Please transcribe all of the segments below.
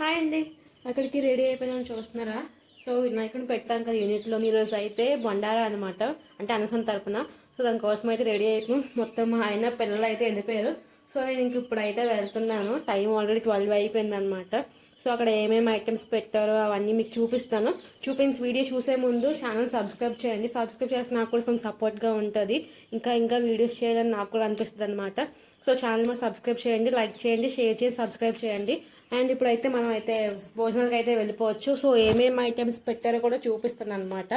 Hi అండి. అక్కడికి ready అయిపోయినా చూస్తున్నారా? సో వినాయకుడిని పెట్టాం కదా యూనిట్లో ఈరోజు అయితే బండారా అనమాట అంటే అనసం తరపున. సో దానికోసం అయితే రెడీ అయిపోయాం మొత్తం ఆయన పిల్లలు అయితే వెళ్ళిపోయారు సో నేను ఇంక ఇప్పుడు అయితే వెళ్తున్నాను. టైం ఆల్రెడీ ట్వెల్వ్ అయిపోయింది అనమాట సో అక్కడ ఏమేమి ఐటమ్స్ పెట్టారో అవన్నీ మీకు చూపిస్తాను. చూపించి వీడియో చూసే ముందు ఛానల్ సబ్స్క్రైబ్ చేయండి. సబ్స్క్రైబ్ చేస్తే నాకు కూడా కొంచెం సపోర్ట్గా ఉంటుంది. ఇంకా ఇంకా వీడియోస్ చేయాలని నాకు కూడా అనిపిస్తుంది అనమాట సో ఛానల్ మీద సబ్స్క్రైబ్ చేయండి లైక్ చేయండి షేర్ చేసి సబ్స్క్రైబ్ చేయండి. అండ్ ఇప్పుడైతే మనం అయితే భోజనాలకు అయితే వెళ్ళిపోవచ్చు. సో ఏమేమి ఐటమ్స్ పెట్టారో కూడా చూపిస్తాను అనమాట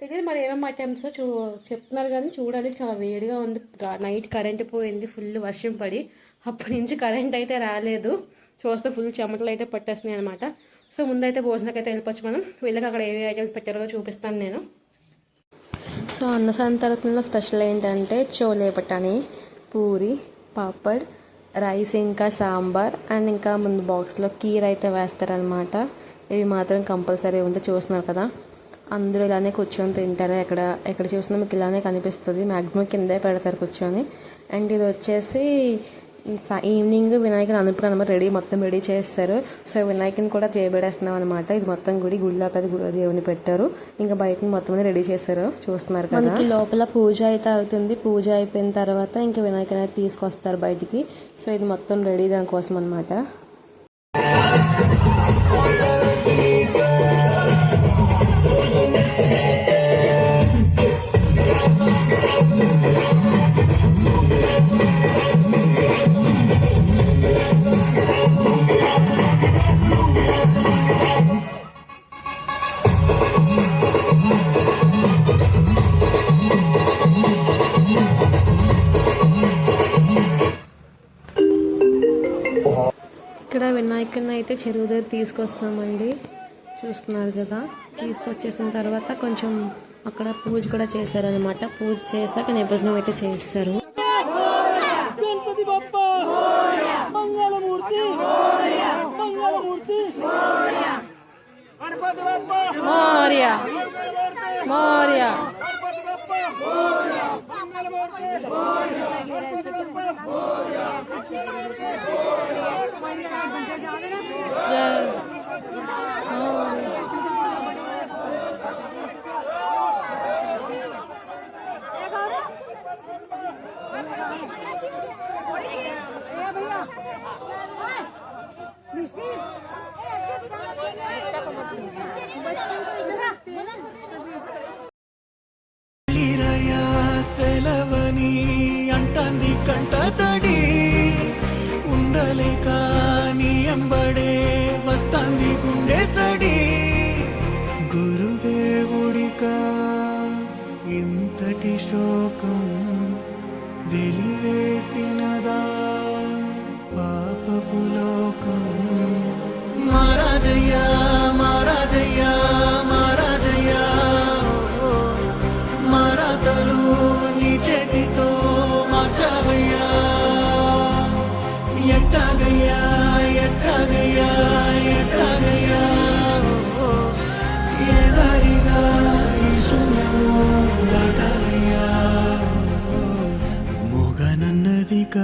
తెలియదు మరి ఏమేమి ఐటమ్స్ చూ చెప్తున్నారు కానీ చూడాలి. చాలా వేడిగా ఉంది. నైట్ కరెంట్ పోయింది ఫుల్ వర్షం పడి. అప్పటి నుంచి కరెంట్ అయితే రాలేదు. చూస్తే ఫుల్ చెమటలు అయితే పట్టేస్తున్నాయి అనమాట సో ముందైతే భోజనానికి అయితే వెళ్ళిపోవచ్చు మనం. వీళ్ళకి అక్కడ ఏమేమి ఐటమ్స్ పెట్టారో చూపిస్తాను నేను. సో అన్న తరపున స్పెషల్ ఏంటంటే చోలే పటాని పూరి పాపడ్ రైస్ ఇంకా సాంబార్ అండ్ ఇంకా ముందు బాక్స్లో కీర్ అయితే వేస్తారనమాట ఇవి మాత్రం కంపల్సరీ ఉంటే చూస్తున్నారు కదా. అందరూ ఇలానే కూర్చొని తింటారు? ఎక్కడ ఎక్కడ చూసినా మీకు ఇలానే కనిపిస్తుంది. మ్యాక్సిమం కిందే పెడతారు కూర్చొని. అండ్ ఇది వచ్చేసి ఈవినింగ్ వినాయకుని అనుపు అనమాట రెడీ మొత్తం రెడీ చేస్తారు. సో వినాయకుని కూడా చేయబడేస్తున్నాం అనమాట ఇది మొత్తం గుడి గుడిలో పెద్ద గుడి దేవుని పెట్టారు. ఇంకా బయట మొత్తం రెడీ చేశారు. చూస్తున్నారు కదా. మనకి లోపల పూజ అయితే అవుతుంది. పూజ అయిపోయిన తర్వాత ఇంకా వినాయకుని అయితే తీసుకొస్తారు బయటికి. సో ఇది మొత్తం రెడీ దానికోసం అనమాట ఇక్కడ వినాయకుని అయితే చెరువు దగ్గర తీసుకొస్తామండి. చూస్తున్నారు కదా. తీసుకొచ్చేసిన తర్వాత కొంచెం అక్కడ పూజ కూడా చేశారు అనమాట పూజ చేశాక నిభజనం అయితే చేస్తారు. మౌర్య. మౌర్య. సెలవని అంటాంది కంట తడి ఉండలేక నీ ఎంబడే వస్తాంది గుండె సడి. గురుదేవుడిక ఇంతటి శోకం వెలివేసినదా? పాపపు లోకం. మహారాజయ్యా எட்டாகையா எட்டாகையா எட்டாகையா? ஏதாரிகா சுனமோ தாட்டாகையா மோகன நதிகா